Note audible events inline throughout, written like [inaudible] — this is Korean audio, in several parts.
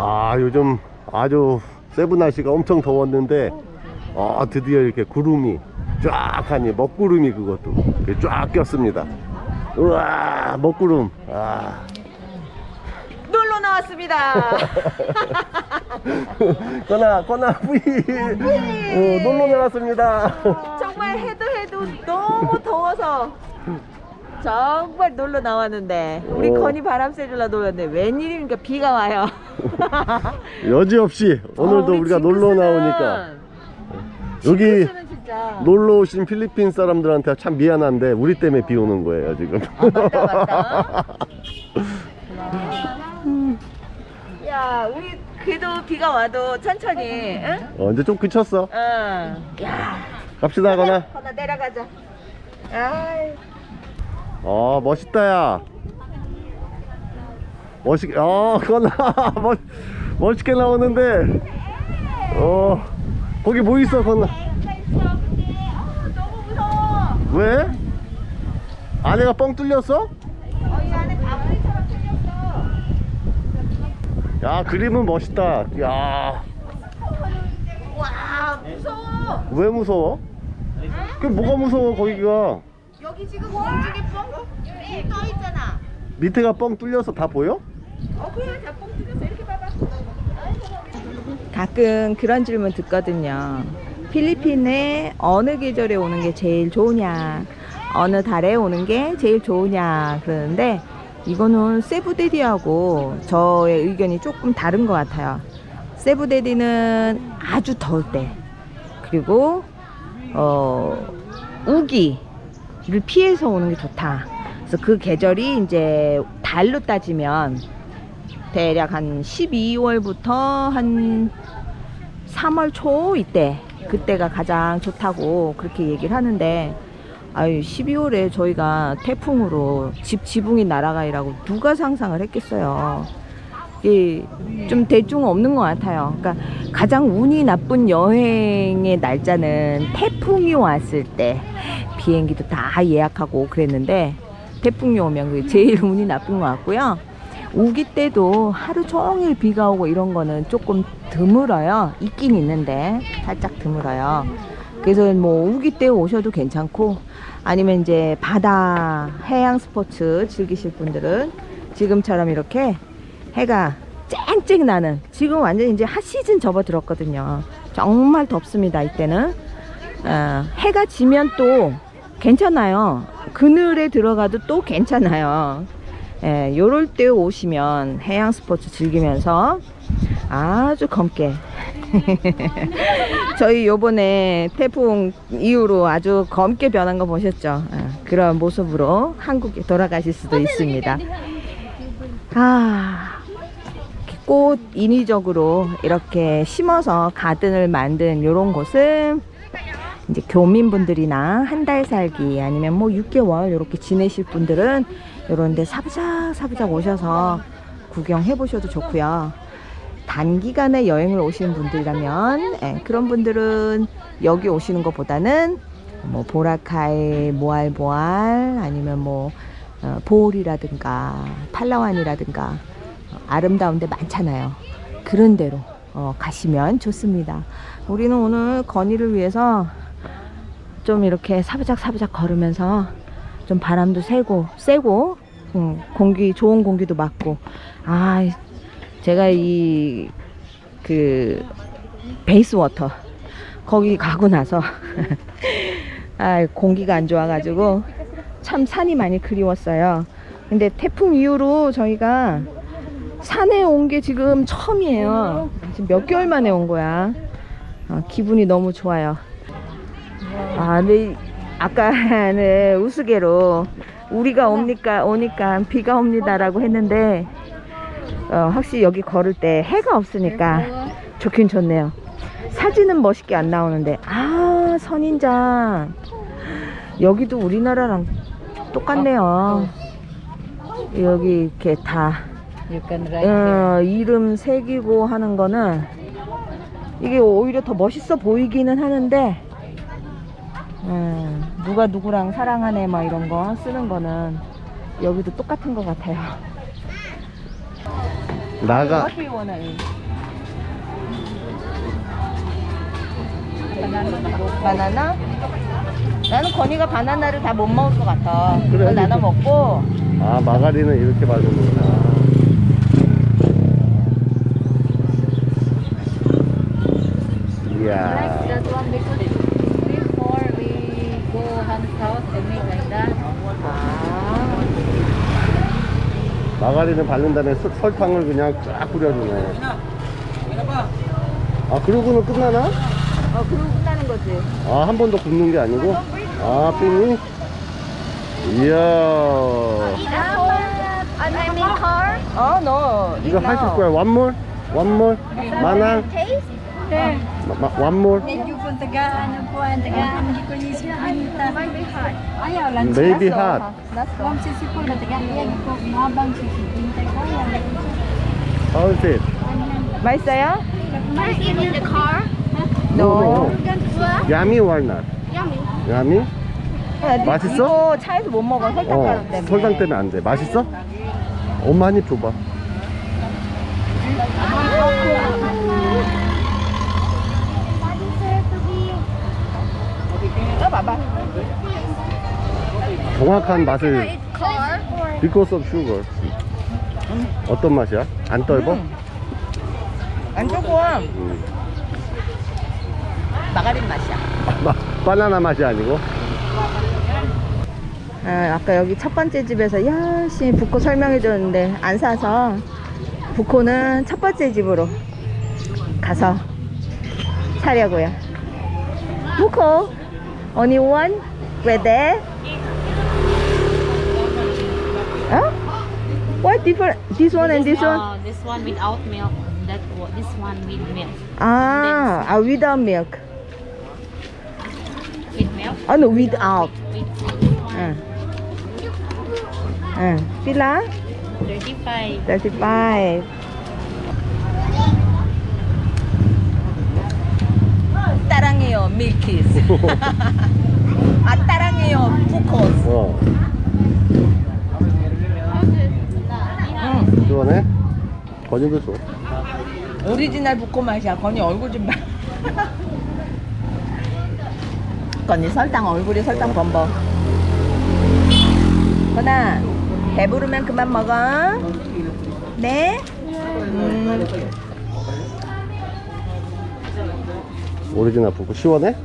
아 요즘 아주 세부 날씨가 엄청 더웠는데 아 드디어 이렇게 구름이 쫙 하니 먹구름이 그것도 쫙 꼈습니다. 우와 먹구름. 아. 놀러 나왔습니다. 꺼나 꺼나 뿌이. 어, 놀러 나왔습니다. 정말 해도 해도 너무 더워서 정말 놀러 나왔는데 우리 어. 건이 바람 쐬줄라 놀랐는데 웬일입니까 비가 와요. [laughs] 여지없이 오늘도 어, 우리 우리가 놀러 징크스는- 나오니까 여기 징크스는 진짜 놀러 오신 필리핀 사람들한테 참 미안한데 우리 때문에 비 오는 거예요 지금 아, 맞다 맞다. [laughs] 야 우리 그래도 비가 와도 천천히. 응? 어, 이제 좀 그쳤어 응. 야. 갑시다 거나 건아 내려가자. 아이. 어 멋있다 야 멋있게 어 거나 [laughs] 멋, 멋있게 나오는데 어 거기 뭐 있어 무서워. 왜? 안에가 뻥 뚫렸어? 야 그림은 멋있다 야왜 와 무서워. 무서워? 그 뭐가 무서워 거기가 여기 지금 공중에 뻥 떠 있잖아. 밑에가 뻥 뚫려서 다 보여? 어 그래 자뻥 뚫렸어 이렇게 봐봐. 가끔 그런 질문 듣거든요. 필리핀에 어느 계절에 오는 게 제일 좋으냐, 어느 달에 오는 게 제일 좋으냐 그러는데 이거는 세부데디하고 저의 의견이 조금 다른 것 같아요. 세부데디는 아주 더울 때 그리고 어 우기 를 피해서 오는 게 좋다. 그래서 그 계절이 이제 달로 따지면 대략 한 12월부터 한 3월 초 이때 그때가 가장 좋다고 그렇게 얘기를 하는데 아유 12월에 저희가 태풍으로 집 지붕이 날아가이라고 누가 상상을 했겠어요. 이게 좀 대충 없는 것 같아요. 그러니까 가장 운이 나쁜 여행의 날짜는 태풍이 왔을 때 비행기도 다 예약하고 그랬는데 태풍이 오면 그게 제일 [laughs] 운이 나쁜 것 같고요. 우기 때도 하루 종일 비가 오고 이런 거는 조금 드물어요. 있긴 있는데 살짝 드물어요. 그래서 뭐 우기 때 오셔도 괜찮고 아니면 이제 바다 해양 스포츠 즐기실 분들은 지금처럼 이렇게 해가 쨍쨍 나는 지금 완전 이제 핫 시즌 접어들었거든요. 정말 덥습니다. 이때는 어, 해가 지면 또 괜찮아요. 그늘에 들어가도 또 괜찮아요. 예, 요럴 때 오시면 해양 스포츠 즐기면서 아주 검게 [laughs] 저희 요번에 태풍 이후로 아주 검게 변한 거 보셨죠? 아, 그런 모습으로 한국에 돌아가실 수도 있습니다. 아, 꽃 인위적으로 이렇게 심어서 가든을 만든 요런 곳은 이제 교민분들이나 한 달 살기 아니면 뭐 6개월 이렇게 지내실 분들은 요런 데 사부작 사부작 오셔서 구경해 보셔도 좋고요. 단기간에 여행을 오시는 분들이라면 예, 그런 분들은 여기 오시는 것보다는 뭐 보라카이, 모알보알 아니면 뭐 어, 보홀이라든가 팔라완이라든가 어, 아름다운 데 많잖아요. 그런 데로 어, 가시면 좋습니다. 우리는 오늘 건의를 위해서 좀 이렇게 사부작 사부작 걸으면서 좀 바람도 세고 쐬고 음, 공기 좋은 공기도 맞고 아 제가 이 그 베이스 워터 거기 가고 나서 [laughs] 아 공기가 안 좋아가지고 참 산이 많이 그리웠어요. 근데 태풍 이후로 저희가 산에 온 게 지금 처음이에요. 지금 몇 개월 만에 온 거야. 어, 기분이 너무 좋아요. 아, 네. 아까는 [laughs] 우스개로 우리가 옵니까 오니까 비가 옵니다라고 했는데 어, 확실히 여기 걸을 때 해가 없으니까 좋긴 좋네요. 사진은 멋있게 안 나오는데 아 선인장 여기도 우리나라랑 똑같네요. 여기 이렇게 다. 어, 이름 새기고 하는 거는 이게 오히려 더 멋있어 보이기는 하는데 음, 누가 누구랑 사랑하네 막 이런 거 쓰는 거는 여기도 똑같은 것 같아요. 나가 What do you wanna eat? 바나나? 나는 건이가 바나나를 다 못 먹을 것 같아. 그래, 그걸 나눠. 먹고 아 마가린은 이렇게 바르는구나 마가린을 바른 다음에 설- 설탕을 그냥 쫙 뿌려주네 아 그러고는 끝나나? 어 그리고 끝나는 거지. 아 한 번 더 굽는 게 아니고? 아 삐니? 이야 어, 너. 이거 하실 거야? 마- 마-? Medyo tagaan hindi ko ni siya anita. Ayaw lang siya. Baby hot 났어. Kung sisipol na tagaan yan ko mabang sisipintay ko yan. How is it? 맛있어요? in the car. No. 야미 walnut Yummy. 야미? 야, 맛있어? 이거 차에서 못 먹어. 설탕 어 가루 때문에. 설탕 때문에 안 돼 맛있어? 엄마 한 입 줘봐 떠봐봐. 정확한 맛을 Car because of sugar 어떤 맛이야? 안 떫어? 음. 안 조금 음. 마가린 맛이야. 마, 바나나 맛이 아니고 아, 아까 여기 첫 번째 집에서 열심히 부코 설명해 줬는데 안 사서 부코는 첫 번째 집으로 가서 사려고요. 부코, only one, where there? 어? What different? This one and this one? Uh, this one without milk. That one, this one with milk. 아, 아 without milk. With milk. 아, no, without. With milk. 응. 응. 필라? 35. 35. 따랑해요, 밀키스. 아, 따랑해요, 부코스. 어 건이도 줘 오리지널 부코 맛이야. 건이 얼굴 좀 봐. 건이 설탕, 얼굴이 설탕 범벅. 건아, 배부르면 그만 먹어. 네? 음. 오리지널 부고 시원해?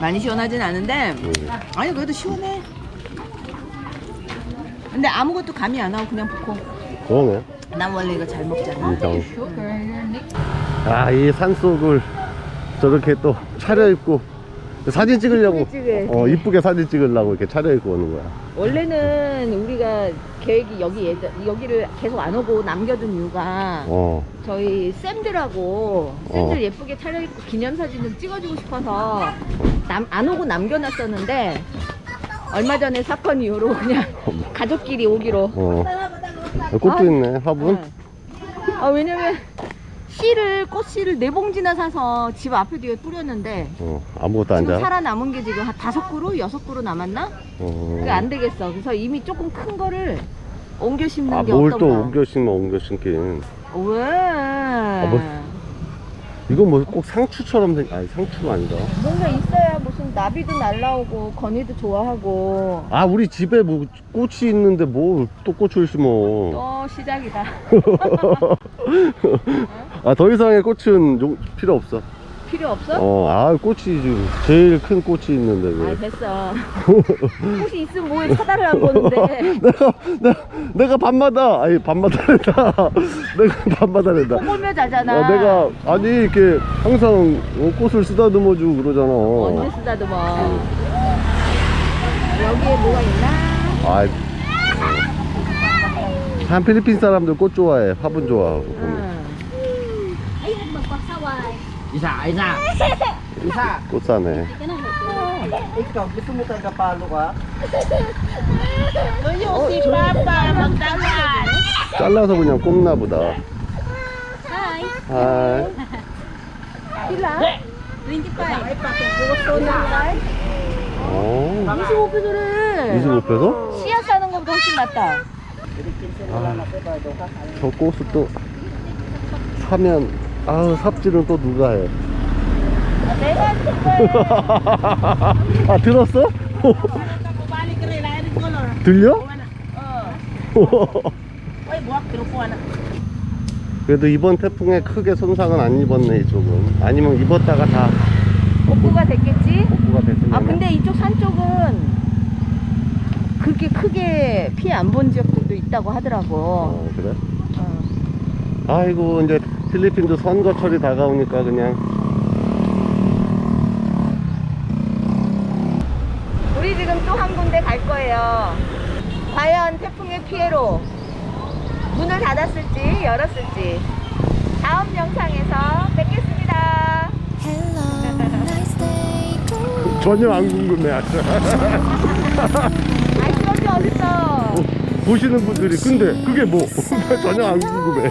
많이 시원하진 않은데 음. 아니 그래도 시원해 근데 아무것도 감이 안 나고 그냥 붓고 그러네 난 원래 이거 잘 먹잖아 인정 neck. 아이 산속을 저렇게 또 차려입고 사진 찍으려고 이쁘게 찍어야지. 어 이쁘게 사진 찍으려고 이렇게 차려입고 오는 거야 원래는 우리가 계획이 여기 예전 여기를 계속 안 오고 남겨둔 이유가 어 저희 쌤들하고 쌤들 어. 예쁘게 차려입고 기념사진 좀 찍어주고 싶어서 남, 안 오고 남겨놨었는데 얼마 전에 사건 이후로 그냥 가족끼리 오기로 어. 꽃도 있네 화분 네. 아 왜냐면 씨를 꽃씨를 네 봉지나 사서 집 앞에 뒤에 뿌렸는데 어 아무것도 안 지금 자. 살아남은 게 지금 한 다섯 그루 여섯 그루 남았나? 어. 그게 안 되겠어. 그래서 이미 조금 큰 거를 옮겨 심는 게 아뭘 또 어떤가? 옮겨 심어 옮겨 심긴. 왜? 뭐- 이건 뭐 꼭 상추처럼 생 아니 상추가 아니다. 뭔가 있어야 무슨 나비도 날라오고 건이도 좋아하고 아 우리 집에 뭐 꽃이 있는데 뭐또 꽃을 심어. 또 시작이다. [laughs] 아 더 이상의 꽃은 요- 필요 없어. 필요 없어? 어, 아 꽃이 지금 제일 큰 꽃이 있는데 아 왜? 됐어. [laughs] 꽃이 있으면 뭐에 사다를 안 거는데. 내가 내가 내가 밤마다 아니 밤마다랜다. [laughs] 내가 밤마다랜다. 콩골며 자잖아. 어, 내가 아니 이렇게 항상 어, 꽃을 쓰다듬어 주고 그러잖아. 언제 쓰다듬어. 여기에 뭐가 있나? 아, 한 필리핀 사람들 꽃 좋아해. 화분 좋아하고. 보면. 응. 꽃 사네. 잘라서 그냥 꼽나 보다. 하이. 하이. 필라? 어. 25페소래. 25페소? 씨앗 사는 것보다 훨씬 낫다. 아, 저 꽃을 또 사면 아우 삽질은 또 누가 해? 내가 할 거야. 아 들었어? 들려? 그래도 이번 태풍에 크게 손상은 안 입었네 이쪽은 아니면 입었다가 다 복구가 됐겠지? 복구가 됐으면 아 근데 이쪽 산 쪽은 그렇게 크게 피해 안 본 지역들도 있다고 하더라고. 어 그래? 어. 아이고 이제 필리핀도 선거철이 다가오니까 그냥 우리 지금 또 한 군데 갈 거예요. 과연 태풍의 피해로 문을 닫았을지 열었을지 다음 영상에서 뵙겠습니다. 전혀 안 궁금해 아주 [laughs] 아이 그런 게 어딨어. 보시는 분들이 근데 그게 뭐 [laughs] 전혀 안 궁금해